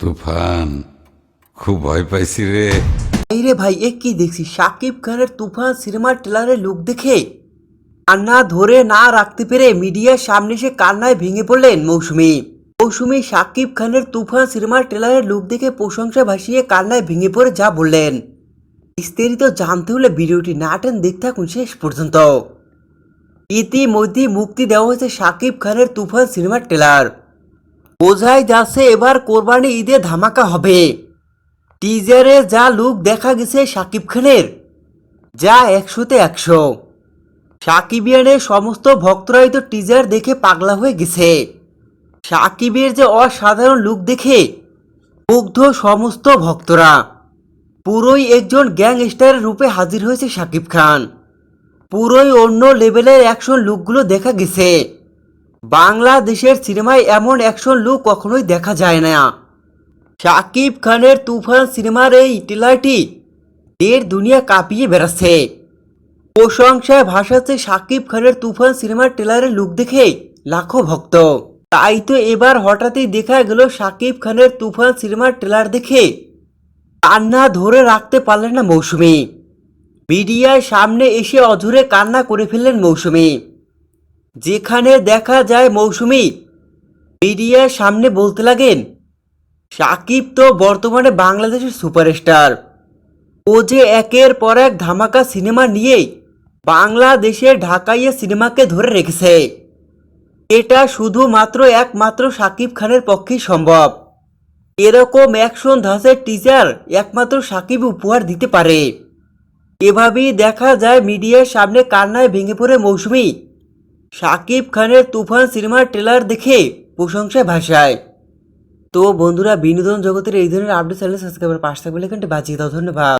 তুফান। খুব ভয় পাইছি রে। রে ভাই, এ কি দেখছি সাকিব খানের তুফান সিনেমার ট্রেলারের লুক দেখে? কান্না ধরে না রাখতে পেরে মিডিয়ার সামনে সে কান্নায় ভেঙে পড়লেন মৌসুমী। মৌসুমী সাকিব খানের তুফান সিনেমার ট্রেলারের লুক দেখে প্রশংসা ভাসিয়ে কান্নায় ভেঙে পড়ে যা বললেন। বিস্তারিত জানতে হলে ভিডিওটি না টেন দেখতে থাকুন শেষ পর্যন্ত। ইতিমধ্যে মুক্তি দেওয়া হয়েছে সাকিব খানের তুফান সিনেমার ট্রেলার। বোঝাই যাচ্ছে এবার কোরবানি ঈদে ধামাকা হবে। টিজারে যা লুক দেখা গেছে সাকিব খানের, যা একশোতে একশো। সাকিবিয়ানের সমস্ত ভক্তরাই তো টিজার দেখে পাগলা হয়ে গেছে। সাকিবের যে অসাধারণ লুক দেখে মুগ্ধ সমস্ত ভক্তরা। পুরোই একজন গ্যাংস্টারের রূপে হাজির হয়েছে সাকিব খান। পুরোই অন্য লেভেলের অ্যাকশন লুকগুলো দেখা গেছে। বাংলাদেশের সিনেমায় এমন অ্যাকশন লুক কখনোই দেখা যায় না। শাকিব খানের তুফান সিনেমার এই টিলারটি দেড় দুনিয়া কাঁপিয়ে বেড়াচ্ছে। প্রশংসায় ভাসাচ্ছে শাকিব খানের তুফান সিনেমার ট্রেলারের লুক দেখে লাখো ভক্ত। তাই তো এবার হঠাৎই দেখা গেল শাকিব খানের তুফান সিনেমার ট্রেলার দেখে কান্না ধরে রাখতে পারলেন না মৌসুমী। মিডিয়ার সামনে এসে অঝরে কান্না করে ফেললেন মৌসুমী। যেখানে দেখা যায় মৌসুমি, মিডিয়ার সামনে বলতে লাগেন, সাকিব তো বর্তমানে বাংলাদেশের সুপারস্টার। ও যে একের পর এক ধামাকা সিনেমা নিয়ে বাংলাদেশের ঢাকাইয়া সিনেমাকে ধরে রেখেছে। এটা শুধুমাত্র একমাত্র সাকিব খানের পক্ষেই সম্ভব। এরকম অ্যাকশন ধাঁচের টিচার একমাত্র সাকিব উপহার দিতে পারে। এভাবেই দেখা যায় মিডিয়ার সামনে কান্নায় ভেঙে পড়ে মৌসুমী। সাকিব খানের তুফান সিনেমার ট্রেলার দেখে প্রশংসায় ভাষায় তো বন্ধুরা, বিনোদন জগতের এই ধরনের আপডেট চ্যানেল সাবস্ক্রাইবার পাশ থাকবে এখানটা বাঁচিয়ে দাও। ধন্যবাদ।